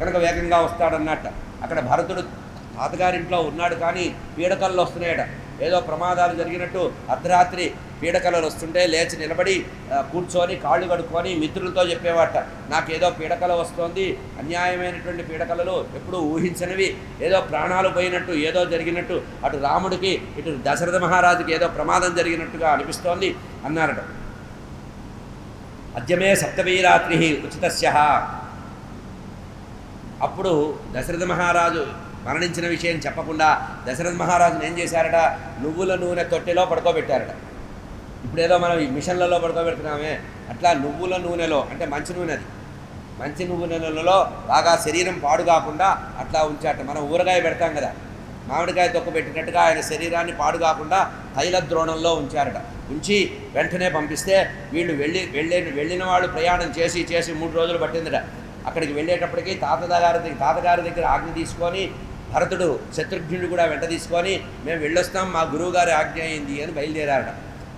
కనుక వేగంగా వస్తాడన్నట్ట. అక్కడ భరతుడు తాతగారింట్లో ఉన్నాడు కానీ పీడకల్లో వస్తున్నాయట. ఏదో ప్రమాదాలు జరిగినట్టు అర్ధరాత్రి పీడకలలు వస్తుంటే లేచి నిలబడి కూర్చొని కాళ్ళు కడుక్కొని మిత్రులతో చెప్పేవాట. నాకేదో పీడకల వస్తోంది. అన్యాయమైనటువంటి పీడకలలు ఎప్పుడూ ఊహించనివి. ఏదో ప్రాణాలు పోయినట్టు ఏదో జరిగినట్టు అటు రాముడికి ఇటు దశరథ మహారాజుకి ఏదో ప్రమాదం జరిగినట్టుగా అనిపిస్తోంది అన్నారట. అద్యమే సప్తమీరాత్రి ఉచితస్య అప్పుడు దశరథ మహారాజు మరణించిన విషయం చెప్పకుండా దశరథ మహారాజును ఏం చేశారట? నువ్వుల నూనె తొట్టెలో పడుకోబెట్టారట. ఇప్పుడేదో మనం ఈ మిషన్లలో పడుకోబెడుతున్నామే. అట్లా నువ్వుల నూనెలో అంటే మంచి నూనెది మంచి నువ్వు నూనెలలో బాగా శరీరం పాడు కాకుండా అట్లా ఉంచాట. మనం ఊరగాయ పెడతాం కదా. మామిడికాయ తొక్క పెట్టినట్టుగా ఆయన శరీరాన్ని పాడు కాకుండా తైల ద్రోణంలో ఉంచారట. ఉంచి వెంటనే పంపిస్తే వీళ్ళు వెళ్ళి వెళ్ళే వెళ్ళిన వాళ్ళు ప్రయాణం చేసి చేసి మూడు రోజులు పట్టిందట. అక్కడికి వెళ్ళేటప్పటికి తాతగారి దగ్గర తాతగారి దగ్గర ఆజ్ఞ తీసుకొని భరతుడు శత్రుఘ్నుడు కూడా వెంట తీసుకొని మేము వెళ్ళొస్తాం మా గురువుగారి ఆజ్ఞ అయింది అని బయలుదేరారట.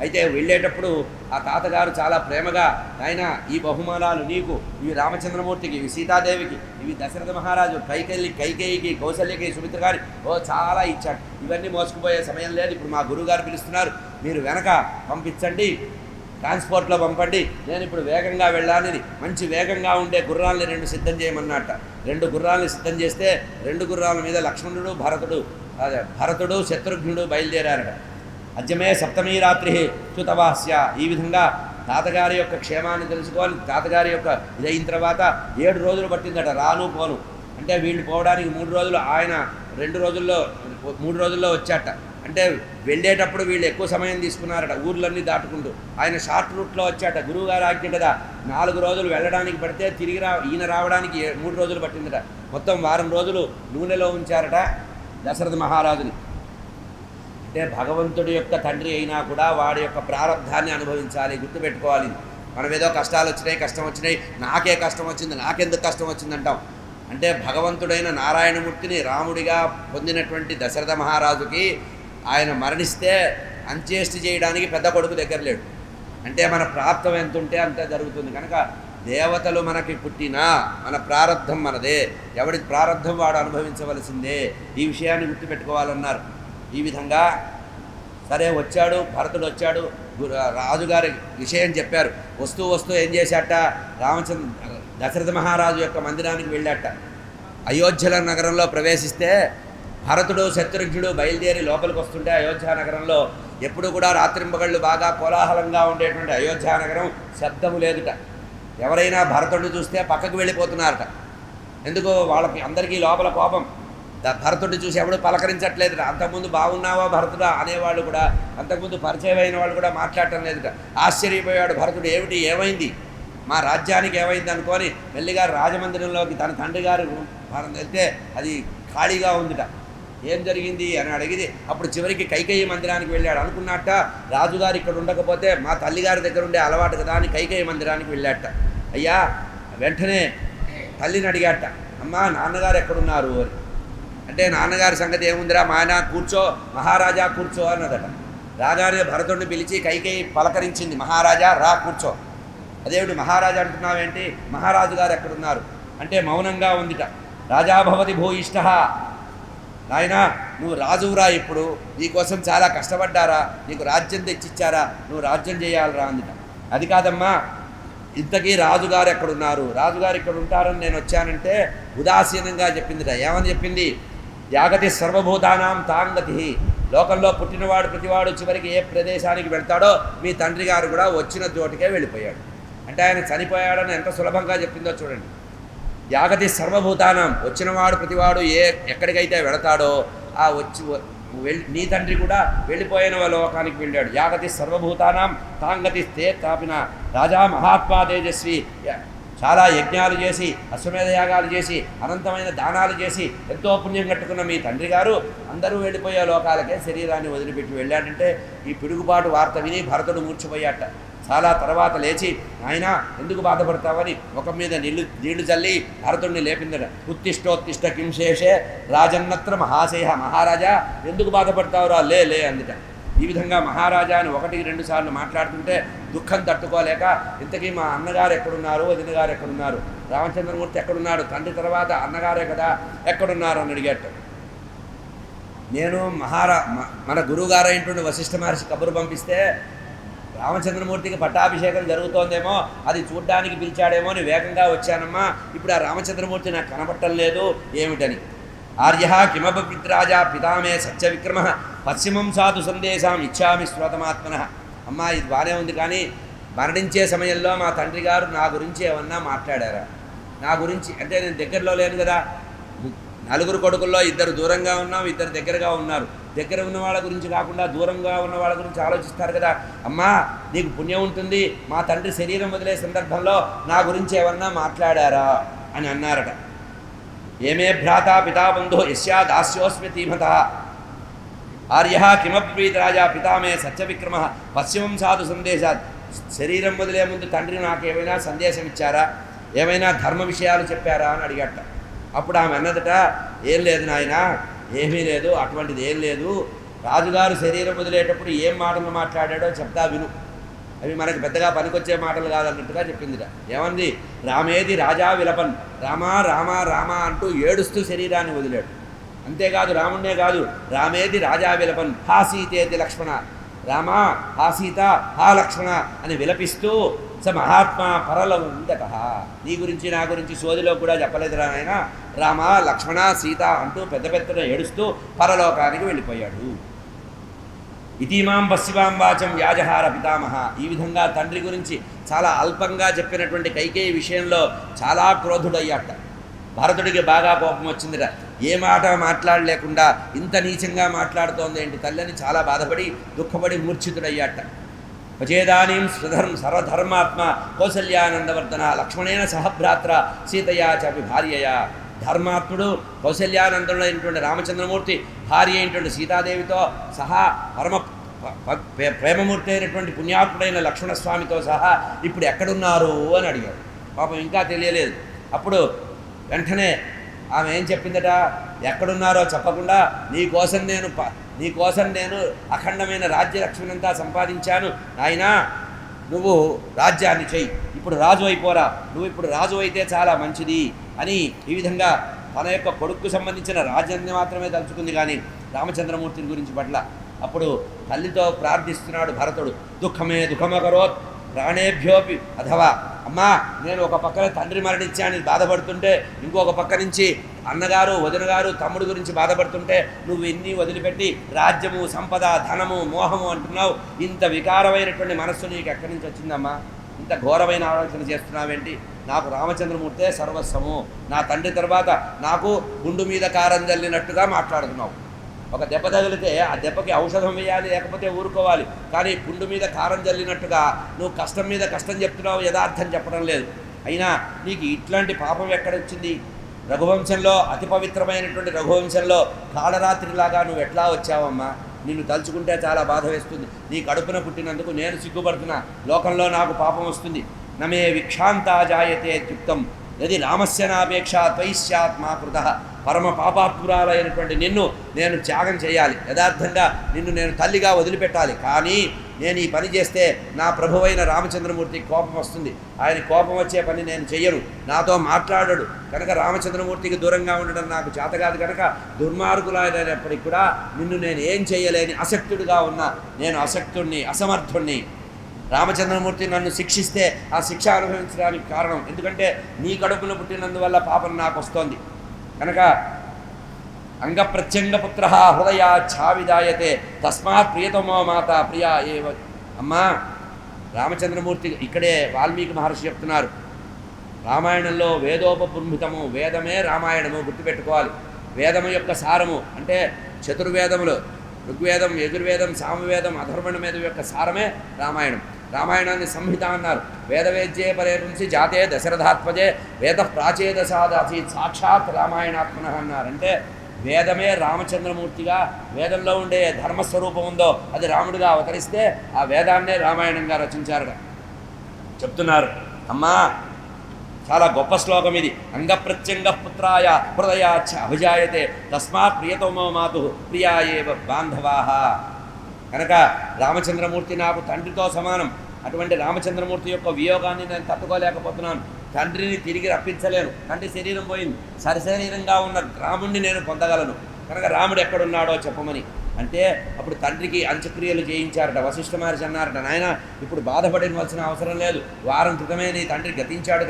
అయితే వెళ్ళేటప్పుడు ఆ తాతగారు చాలా ప్రేమగా ఆయన ఈ బహుమానాలు నీకు ఇవి రామచంద్రమూర్తికి ఇవి సీతాదేవికి ఇవి దశరథ మహారాజు కైకెళ్ళి కైకేయికి కౌశల్యకి సుమిత్ర గారి ఓ చాలా ఇచ్చాడు. ఇవన్నీ మోసుకుపోయే సమయం లేదు. ఇప్పుడు మా గురువుగారు పిలుస్తున్నారు. మీరు వెనక పంపించండి. ట్రాన్స్పోర్ట్లో పంపండి. నేను ఇప్పుడు వేగంగా వెళ్ళాలని మంచి వేగంగా ఉండే గుర్రాలని రెండు సిద్ధం చేయమన్నట్ట. రెండు గుర్రాలని సిద్ధం చేస్తే రెండు గుర్రాల మీద లక్ష్మణుడు భరతుడు అదే భరతుడు శత్రుఘ్నుడు బయలుదేరారట. అద్యమే సప్తమీ రాత్రి చ్యుతవాస్య ఈ విధంగా తాతగారి యొక్క క్షేమాన్ని తెలుసుకొని తాతగారి యొక్క ఇదైన తర్వాత ఏడు రోజులు పట్టిందట రాను పోను. అంటే వీళ్ళు పోవడానికి మూడు రోజులు ఆయన రెండు రోజుల్లో మూడు రోజుల్లో వచ్చాట అంటే వెళ్ళేటప్పుడు వీళ్ళు ఎక్కువ సమయం తీసుకున్నారట ఊర్లన్నీ దాటుకుంటూ. ఆయన షార్ట్ రూట్లో వచ్చాట గురువుగారు ఆజ్ఞ నాలుగు రోజులు వెళ్ళడానికి పడితే తిరిగి రా ఈయన రావడానికి మూడు రోజులు పట్టిందట. మొత్తం వారం రోజులు నూనెలో ఉంచారట దశరథ మహారాజుని. అంటే భగవంతుడి యొక్క తండ్రి అయినా కూడా వాడి యొక్క ప్రారంధాన్ని అనుభవించాలి గుర్తుపెట్టుకోవాలి. మనం ఏదో కష్టాలు వచ్చినాయి కష్టం వచ్చినాయి నాకే కష్టం వచ్చింది నాకెందుకు కష్టం వచ్చింది అంటాం. అంటే భగవంతుడైన నారాయణమూర్తిని రాముడిగా పొందినటువంటి దశరథ మహారాజుకి ఆయన మరణిస్తే అంత్యేష్టి చేయడానికి పెద్ద కొడుకు దగ్గర లేడు. అంటే మన ప్రాప్తం ఎంత ఉంటే అంత జరుగుతుంది. కనుక దేవతలు మనకి పుట్టినా మన ప్రారంధం మనదే. ఎవడి ప్రారంధం వాడు అనుభవించవలసిందే. ఈ విషయాన్ని గుర్తుపెట్టుకోవాలన్నారు. ఈ విధంగా సరే వచ్చాడు భరతుడు వచ్చాడు రాజుగారి విషయం చెప్పారు. వస్తూ వస్తూ ఏం చేశాట? రామచంద్ర దశరథ మహారాజు యొక్క మందిరానికి వెళ్ళాట. అయోధ్యల నగరంలో ప్రవేశిస్తే భరతుడు శత్రుఘ్నుడు బయలుదేరి లోపలికి వస్తుంటే అయోధ్య నగరంలో ఎప్పుడు కూడా రాత్రింబగళ్ళు బాగా కోలాహలంగా ఉండేటువంటి అయోధ్య నగరం శబ్దము లేదుట. ఎవరైనా భరతుడు చూస్తే పక్కకు వెళ్ళిపోతున్నారట. ఎందుకో వాళ్ళకి అందరికీ లోపల కోపం. ద- భరతుడిని చూసి ఎవడు పలకరించట్లేదు అంతకుముందు బాగున్నావా భరతుడా అనేవాళ్ళు కూడా అంతకుముందు పరిచయం అయిన వాళ్ళు కూడా మాట్లాడటం లేదుట. ఆశ్చర్యపోయాడు భరతుడు ఏమిటి ఏమైంది? మా రాజ్యానికి ఏమైంది అనుకొని మెల్లిగా రాజమందిరంలోకి తన తండ్రి గారు వెళ్తే అది ఖాళీగా ఉందిట. ఏం జరిగింది అని అడిగింది అప్పుడు చివరికి కైకేయి మందిరానికి వెళ్ళాడు. అనుకున్నట్ట రాజుగారు ఇక్కడ ఉండకపోతే మా తల్లిగారి దగ్గర ఉండే అలవాటు కదా అని కైకేయి మందిరానికి వెళ్ళాట. అయ్యా వెంటనే తల్లిని అడిగాట అమ్మా నాన్నగారు ఎక్కడున్నారు? అని. అంటే నాన్నగారి సంగతి ఏముందిరా? మా ఆయన కూర్చో మహారాజా కూర్చో అన్నదట. రాగానే భరతుడిని పిలిచి కైకేయి పలకరించింది మహారాజా రా కూర్చో. అదేమిటి మహారాజా అంటున్నావేంటి? మహారాజు గారు ఎక్కడున్నారు? అంటే మౌనంగా ఉందిట. రాజాభవతి భూయిష్ట. నాయనా నువ్వు రాజువురా ఇప్పుడు. నీకోసం చాలా కష్టపడ్డారా. నీకు రాజ్యం తెచ్చిచ్చారా. నువ్వు రాజ్యం చేయాలరా అందుట. అది కాదమ్మా. ఇంతకీ రాజుగారు ఎక్కడున్నారు? రాజుగారు ఇక్కడ ఉంటారని నేను వచ్చానంటే ఉదాసీనంగా చెప్పిందిట. ఏమని చెప్పింది? యాగతి సర్వభూతానాం తాంగతి. లోకంలో పుట్టినవాడు ప్రతివాడు చివరికి ఏ ప్రదేశానికి వెళ్తాడో మీ తండ్రి గారు కూడా వచ్చిన చోటికే వెళ్ళిపోయాడు. అంటే ఆయన చనిపోయాడని ఎంత సులభంగా చెప్పిందో చూడండి. యాగతి సర్వభూతానం. వచ్చినవాడు ప్రతివాడు ఏ ఎక్కడికైతే వెళతాడో ఆ వచ్చి వెళ్ళి నీ తండ్రి కూడా వెళ్ళిపోయిన లోకానికి వెళ్ళాడు. యాగతి సర్వభూతానం. తాంగతి తే తాపిన రాజా మహాత్మా తేజస్వి. చాలా యజ్ఞాలు చేసి అశ్వమేధ యాగాలు చేసి అనంతమైన దానాలు చేసి ఎంతో పుణ్యం కట్టుకున్న మీ తండ్రి గారు అందరూ వెళ్ళిపోయే లోకాలకే శరీరాన్ని వదిలిపెట్టి వెళ్ళాడంటే ఈ పిడుగుబాటు వార్త విని భరతుడు మూర్చిపోయాట చాలా తర్వాత లేచి ఆయన ఎందుకు బాధపడతావని ఒక మీద నీళ్ళు నీళ్ళు చల్లి భరతుడిని లేపిందట. ఉత్తిష్టోత్తిష్ట కింశేషే రాజన్నత్ర మహాశయ మహారాజా ఎందుకు బాధపడతావురా? లే లే అందుట. ఈ విధంగా మహారాజా అని ఒకటి రెండు సార్లు మాట్లాడుతుంటే దుఃఖం తట్టుకోలేక ఇంతకీ మా అన్నగారు ఎక్కడున్నారు? వదిన గారు ఎక్కడున్నారు? రామచంద్రమూర్తి ఎక్కడున్నాడు? తండ్రి తర్వాత అన్నగారే కదా? ఎక్కడున్నారు? అని అడిగేట. నేను మహారా మ- మన గురువుగారైనటువంటి వశిష్ఠ మహర్షి కబురు పంపిస్తే రామచంద్రమూర్తికి పట్టాభిషేకం జరుగుతోందేమో అది చూడ్డానికి పిలిచాడేమో అని వేగంగా వచ్చానమ్మా. ఇప్పుడు ఆ రామచంద్రమూర్తి నాకు కనపట్టం లేదు ఏమిటని? ఆర్య కిమపిద్రాజా పితామే సత్య విక్రమ పశ్చిమం సాధు సందేశం ఇచ్చామి శ్రోతమాత్మన. అమ్మా ఇది బాగానే ఉంది కానీ మరణించే సమయంలో మా తండ్రి గారు నా గురించి ఏమన్నా మాట్లాడారా? నా గురించి అంటే నేను దగ్గరలో లేను కదా. నలుగురు కొడుకుల్లో ఇద్దరు దూరంగా ఉన్నాం ఇద్దరు దగ్గరగా ఉన్నారు. దగ్గర ఉన్న వాళ్ళ గురించి కాకుండా దూరంగా ఉన్న వాళ్ళ గురించి ఆలోచిస్తారు కదా. అమ్మా నీకు పుణ్యం ఉంటుంది మా తండ్రి శరీరం వదిలే సందర్భంలో నా గురించి ఏమన్నా మాట్లాడారా? అని అన్నారట. ఏమే భ్రాత పితాబంధో యశ్యా దాస్యోస్మి తీమత ఆర్య కిమప్రీత రాజా పితామే సత్యవిక్రమ. పశ్చిమం సాధు సందేశాత్. శరీరం వదిలే ముందు తండ్రి నాకు ఏమైనా సందేశం ఇచ్చారా ఏమైనా ధర్మ విషయాలు చెప్పారా? అని అడిగట. అప్పుడు ఆమె అన్నదట ఏం లేదు నాయనా ఏమీ లేదు అటువంటిది ఏం లేదు. రాజుగారు శరీరం వదిలేటప్పుడు ఏం మాటలు మాట్లాడాడో చెప్తా విను. అవి మనకి పెద్దగా పనికొచ్చే మాటలు కాదన్నట్టుగా చెప్పిందిట. ఏమంది? రామేది రాజా విలపన్. రామా రామా రామా అంటూ ఏడుస్తూ శరీరాన్ని వదిలాడు. అంతేకాదు రాముణ్ణే కాదు రామేది రాజా విలపన్. హాసీతేది లక్ష్మణ. రామ హా సీత హా లక్ష్మణ అని విలపిస్తూ స మహాత్మా పరలం ఉందట. నీ గురించి నా గురించి సోదిలో కూడా చెప్పలేదురా నాయన. రామ లక్ష్మణ సీత అంటూ పెద్ద పెద్దగా ఏడుస్తూ పరలోకానికి వెళ్ళిపోయాడు. ఇతీమాం పశ్చిమాం వాచం వ్యాజహార పితామహ. ఈ విధంగా తండ్రి గురించి చాలా అల్పంగా చెప్పినటువంటి కైకేయి విషయంలో చాలా క్రోధుడయ్యాట భరతుడికి బాగా కోపం వచ్చిందిట. ఏ మాట మాట్లాడలేకుండా ఇంత నీచంగా మాట్లాడుతోంది ఏంటి తల్లని చాలా బాధపడి దుఃఖపడి మూర్ఛితుడయ్యాట. పచేదానీం స్వధర్మ సర్వధర్మాత్మ కౌసల్యానందవర్ధన లక్ష్మణేన సహభ్రాత్ర సీతయా చపి భార్యయా. ధర్మాత్ముడు కౌశల్యానందుడైనటువంటి రామచంద్రమూర్తి భార్య అయినటువంటి సీతాదేవితో సహా పరమ ప- ప్రేమమూర్తి అయినటువంటి పుణ్యాత్ముడైన లక్ష్మణస్వామితో సహా ఇప్పుడు ఎక్కడున్నారు అని అడిగాడు. పాపం ఇంకా తెలియలేదు. అప్పుడు వెంటనే ఆమె ఏం చెప్పిందట? ఎక్కడున్నారో చెప్పకుండా నీకోసం నేను ప- నేను అఖండమైన రాజ్యలక్ష్మినంతా సంపాదించాను. నాయనా నువ్వు రాజ్యాన్ని చెయ్యి. ఇప్పుడు రాజు అయిపోరా. నువ్వు ఇప్పుడు రాజు అయితే చాలా మంచిది అని ఈ విధంగా తన యొక్క కొడుకు సంబంధించిన రాజ్యాన్ని మాత్రమే తలుచుకుంది కానీ రామచంద్రమూర్తిని గురించి పట్ల. అప్పుడు తల్లితో ప్రార్థిస్తున్నాడు భరతుడు. దుఃఖమే దుఃఖమకరోత్ ప్రాణేభ్యోపి అథవా అమ్మా నేను ఒక పక్కన తండ్రి మరణించాను బాధపడుతుంటే ఇంకొక పక్క నుంచి అన్నగారు వదినగారు తమ్ముడు గురించి బాధపడుతుంటే నువ్వు ఇన్ని వదిలిపెట్టి రాజ్యము సంపద ధనము మోహము అంటున్నావు? ఇంత వికారమైనటువంటి మనస్సు నీకు ఎక్కడి నుంచి వచ్చిందమ్మా? ఇంత ఘోరమైన ఆలోచన చేస్తున్నావేంటి? నాకు రామచంద్రమూర్తే సర్వస్వము. నా తండ్రి తర్వాత నాకు గుండు మీద కారం జల్లినట్టుగా మాట్లాడుతున్నావు. ఒక దెబ్బ తగిలితే ఆ దెబ్బకి ఔషధం వేయాలి లేకపోతే ఊరుకోవాలి. కానీ పుండు మీద కారం జల్లినట్టుగా నువ్వు కష్టం మీద కష్టం చెప్తున్నావు యథార్థం చెప్పడం లేదు. అయినా నీకు ఇట్లాంటి పాపం ఎక్కడొచ్చింది? రఘువంశంలో అతి పవిత్రమైనటువంటి రఘువంశంలో కాళరాత్రిలాగా నువ్వు ఎట్లా వచ్చావమ్మా? నిన్ను తలుచుకుంటే చాలా బాధ వేస్తుంది. నీ కడుపున పుట్టినందుకు నేను సిగ్గుపడుతున్నా. లోకంలో నాకు పాపం వస్తుంది. నమే విక్షాంతా జాయతే త్యుక్తం. యది రామస్య నాపేక్ష త్వయిష్యాత్ కృత. పరమ పాపాత్మురాలైనటువంటి నిన్ను నేను త్యాగం చేయాలి. యథార్థంగా నిన్ను నేను తల్లిగా వదిలిపెట్టాలి. కానీ నేను ఈ పని చేస్తే నా ప్రభువైన రామచంద్రమూర్తికి కోపం వస్తుంది. ఆయన కోపం వచ్చే పని నేను చెయ్యను. నాతో మాట్లాడడు. కనుక రామచంద్రమూర్తికి దూరంగా ఉండడం నాకు చేతగాదు కనుక దుర్మార్గులైనప్పటికీ కూడా నిన్ను నేను ఏం చేయలేని అసక్తుడిగా ఉన్నా నేను అసక్తుణ్ణి అసమర్థుణ్ణి రామచంద్రమూర్తి నన్ను శిక్షిస్తే ఆ శిక్ష అనుభవించడానికి కారణం. ఎందుకంటే నీ కడుపున పుట్టినందువల్ల పాపం నాకు వస్తోంది. కనుక అంగప్రత్యంగ పుత్ర హృదయ ఛావిదాయతే. తస్మాత్ ప్రియతమో మాత ప్రియా ఏ అమ్మా రామచంద్రమూర్తి ఇక్కడే వాల్మీకి మహర్షి చెప్తున్నారు. రామాయణంలో వేదోపబృంభితము వేదమే రామాయణము గుర్తుపెట్టుకోవాలి. వేదము యొక్క సారము అంటే చతుర్వేదములు ఋగ్వేదం యజుర్వేదం సామవేదం అధర్వణ మీద యొక్క సారమే రామాయణం. రామాయణాన్ని సంహిత అన్నారు. వేదవేద్యే పరే నుంచి జాతే దశరథాత్మజే వేద ప్రాచేదశాదాసి సాక్షాత్ రామాయణాత్మన అన్నారంటే వేదమే రామచంద్రమూర్తిగా వేదంలో ఉండే ధర్మస్వరూపం ఉందో అది రాముడిగా అవతరిస్తే ఆ వేదాన్నే రామాయణంగా రచించారట. చెప్తున్నారు అమ్మా చాలా గొప్ప శ్లోకం ఇది. అంగప్రత్యంగ పుత్రాయ హృదయాచ అభిజాయతే తస్మాత్ ప్రియతమో మాతు ప్రియా ఏవ బాంధవాహ కనుక రామచంద్రమూర్తి నాకు తండ్రితో సమానం. అటువంటి రామచంద్రమూర్తి యొక్క వియోగాన్ని నేను తట్టుకోలేకపోతున్నాను. తండ్రిని తిరిగి రప్పించలేను. తండ్రి శరీరం పోయింది. సరిశరీరంగా ఉన్న రాముణ్ణి నేను పొందగలను. కనుక రాముడు ఎక్కడున్నాడో చెప్పమని. అంటే అప్పుడు తండ్రికి అంత్యక్రియలు చేయించారట వశిష్ఠ మహర్షి అన్నారట నాయన ఇప్పుడు బాధపడవలసిన అవసరం లేదు. వారం క్రితమే నీ తండ్రి గతించాడు